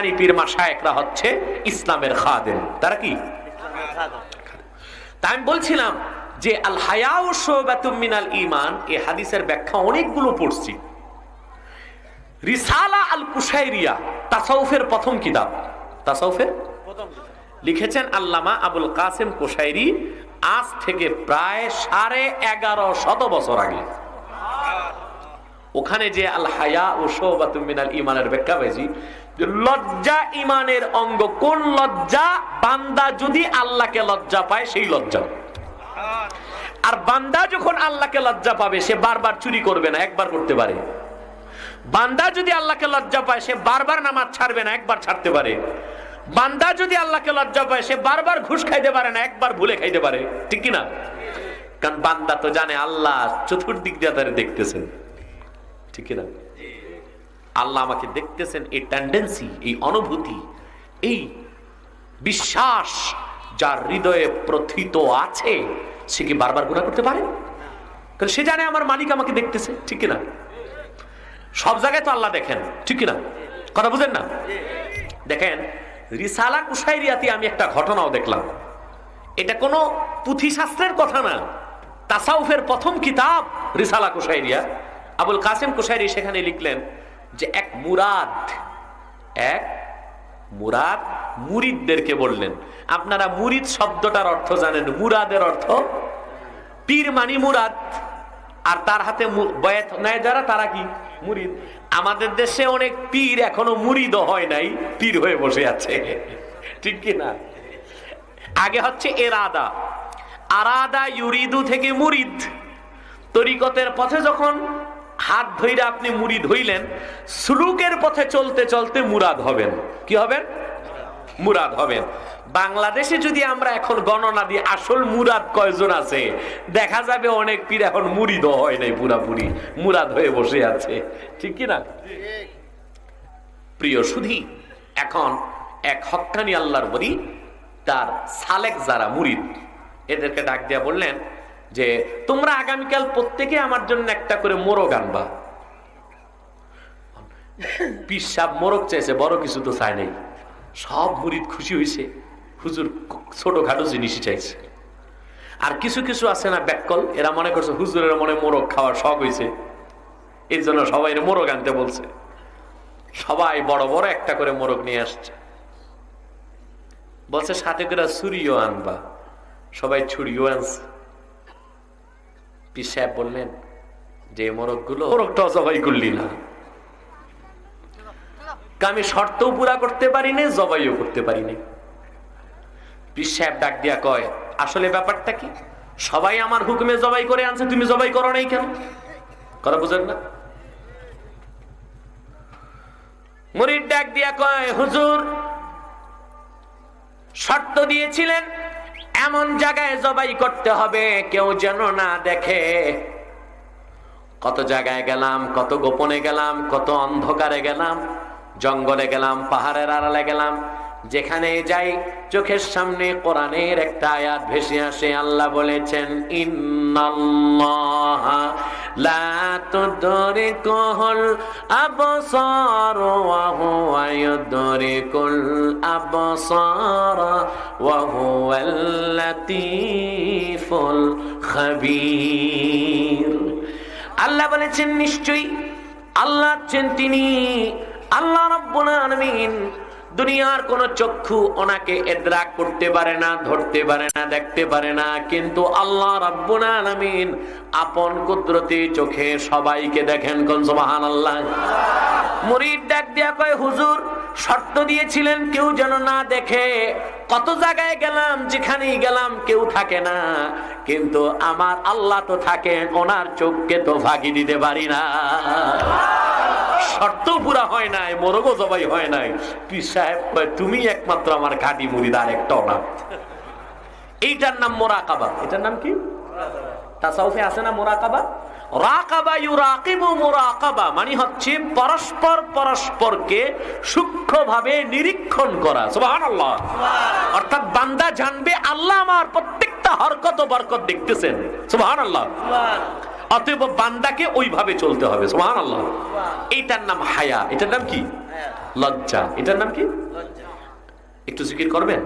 হক্কানি পীর মাসায়েকরা হচ্ছে ইসলামের খাদেম। তারা কি? তা আমি বলছিলাম যে আল হায়া শোবাতুম মিনাল ইমান এই হাদিসের ব্যাখ্যা অনেকগুলো পড়ছি। রিসালা আল কুশাইরিয়া, তাসাউফের প্রথম কিতাব। তাসাউফের? লিখেছেন আল্লামা আবুল কাসেম আজ থেকে প্রায় সাড়ে এগারো শত বছর আগে। ওখানে যে আল হায়া ও শোবাতুমিনাল ইমানের ব্যাখ্যা পেয়েছি লজ্জা ইমানের অঙ্গ। কোন লজ্জা? বান্দা যদি আল্লাহকে লজ্জা পায়, সেই লজ্জা। আর বান্দা যখন আল্লাহকে লজ্জা পাবে, সে বারবার চুরি করবে না, একবার করতে পারে। বান্দা যদি আল্লাহকে লজ্জা পায়, সে বারবার নামাজ ছাড়বে না, একবার ছাড়তে পারে। বান্দা যদি আল্লাহকে লজ্জা পায়, সে বারবার ঘুষ খাইতে পারে না, একবার ভুলে খাইতে পারে। ঠিক কি না কারণ বান্দা তো জানে, আল্লাহ চতুর্দিক দিয়ে তারা দেখতেছেন। ঠিক কি না আল্লাহ আমাকে দেখতেছেন, এই টেন্ডেন্সি এই অনুভূতি, এই বিশ্বাস যার হৃদয়ে প্রথিত আছে, সে কি বারবার গুণা করতে পারে? কারণ সে জানে আমার মালিক আমাকে দেখতেছে, ঠিক কিনা? সব জায়গায় তো আল্লাহ দেখেন, ঠিক কিনা? কথা বুঝেন না? দেখেন, রিসালা কুসাইরিয়াতে আমি একটা ঘটনাও দেখলাম। এটা কোনো পুঁথি শাস্ত্রের কথা না। তাসাউফের প্রথম কিতাব রিসালা কুসাইরিয়া আবুল কাসেম কুশাইরি সেখানে লিখলেন যে এক মুরাদ এক মুরাদ মুরিদদেরকে বললেন। আপনারা মুরিদ শব্দটার অর্থ জানেন, মুরাদের অর্থ পীর মানি মুরাদ। আর তার হাতে বয়াত নেয় যারা, তারা কি? মুরিদ। আমাদের দেশে অনেক পীর এখনও মুরিদ হয় নাই, পীর হয়ে বসে আছে। ঠিক কি না? আগে হচ্ছে এরাদা। আরাদা ইউরিদু থেকে মুরিদ। তরিকতের পথে যখন হাত ধইরা আপনি মুরিদ হইলেন সুলুকের পথে চলতে চলতে মুরাদ হবেন। কি হবেন? মুরাদ হবেন। বাংলাদেশে যদি আমরা এখন গণনা দিই, আসল মুরাদ কয়জন আছে? দেখা যাবে অনেক পীর এখন মুরিদ হয় নাই পুরাপুরি, মুরাদ হয়ে বসে আছে। ঠিক কি না প্রিয় সুধি, এখন এক হক্কানি আল্লাহর বলি, তার সালেক যারা মুরিদ এদেরকে ডাক দিয়া বললেন যে তোমরা আগামীকাল প্রত্যেকে আমার জন্য একটা করে মোরগ আনবা। পিসাব মোরগ চাইছে, বড় কিছু তো চায় নাই। সব মুরিদ খুশি হয়েছে হুজুর ছোটখাটো জিনিসই চাইছে। আর কিছু কিছু আছে না ব্যাককল, এরা মনে করছে হুজুরের মনে মোরগ খাওয়ার শখ হয়েছে এই জন্য সবাই মোরগ আনতে বলছে। সবাই বড় বড় একটা করে মোরগ নিয়ে আসছে। বলছে, সাথে করে ছুরিও আনবা। সবাই ছুরিও আনছে। পীর সাহেব বললেন যে মোরগগুলো মোরগটাও জবাই করলি না। কা আমি শর্তও পুরা করতে পারি পারিনি জবাইও করতে পীর সাহেব ডাক দিয়া কয় আসলে ব্যাপারটা কি? সবাই আমার হুকুমে জবাই করে আনছে তুমি জবাই করো নাই কেন? কথা বুঝেন না? মুরিদ ডাক দিয়া কয় হুজুর শর্ত দিয়েছিলেন এমন জায়গায় জবাই করতে হবে, কেউ যেন না দেখে। কত জায়গায় গেলাম, কত গোপনে গেলাম, কত অন্ধকারে গেলাম, জঙ্গলে গেলাম, পাহাড়ের আড়ালে গেলাম যেখানে যাই, চোখের সামনে কোরআনের একটা আয়াত ভেসে আসে, আল্লাহ বলেছেন, ইন্নাল্লাহ লা তুদরিকুল আবসার ওয়া হুয়া ইউদরিকুল আবসার ওয়া হুয়াল লাতীফুল খাবীর। আল্লাহ বলেছেন, নিশ্চয়ই আল্লাহ হচ্ছেন তিনি, আল্লাহ রব্বুল আলামিন দুনিয়ার কোন চক্ষু ওনাকে এদ্রাক করতে পারে না, ধরতে পারে না, দেখতে পারে না। কিন্তু আল্লাহ রাব্বুল আপন কুদরতি চোখে সবাইকে দেখেন কোন সুবহানাল্লাহ। মুরিদ ডাক দিয়া কয়, হুজুর, শর্ত দিয়েছিলেন কেউ যেন না দেখে। কত জায়গায় গেলাম, যেখানেই গেলাম কেউ থাকে না। কিন্তু আমার আল্লাহ তো থাকেন, ওনার চোখকে তো ফাঁকি দিতে পারি না। শর্ত পুরা হয় নাই মোরগও জবাই হয় নাই। পীর সাহেব কয় তুমি একমাত্র আমার ঘাটি মুড়িদ আর একটাও না। এইটার নাম মোরাকাবা। এটার নাম কি? তাসাউফে আছে না মোরাকাবা? রাকাবা ইউরাকিবু মুরাকাবা মানে হচ্ছে পরস্পর পরস্পরকে সূক্ষ্মভাবে নিরীক্ষণ করা। সুবহানাল্লাহ। অর্থাৎ বান্দা জানবে আল্লাহ আমার প্রত্যেকটা হরকত ও বরকত দেখতেছেন। সুবহানাল্লাহ। অতএব বান্দাকে ওইভাবে চলতে হবে, সুবহানাল্লাহ। এইটার নাম হায়া। এটার নাম কি? লজ্জা। এটার নাম কি? একটু জিকির করবেন?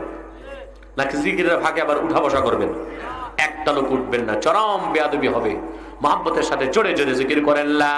নাকি জিকিরের ভাগে আবার উঠা বসা করবেন? একটা লোক উঠবেন না, চরম বেয়াদবি হবে। মোহাম্মতের সাথে জোরে জোরে জিকির করেন, লা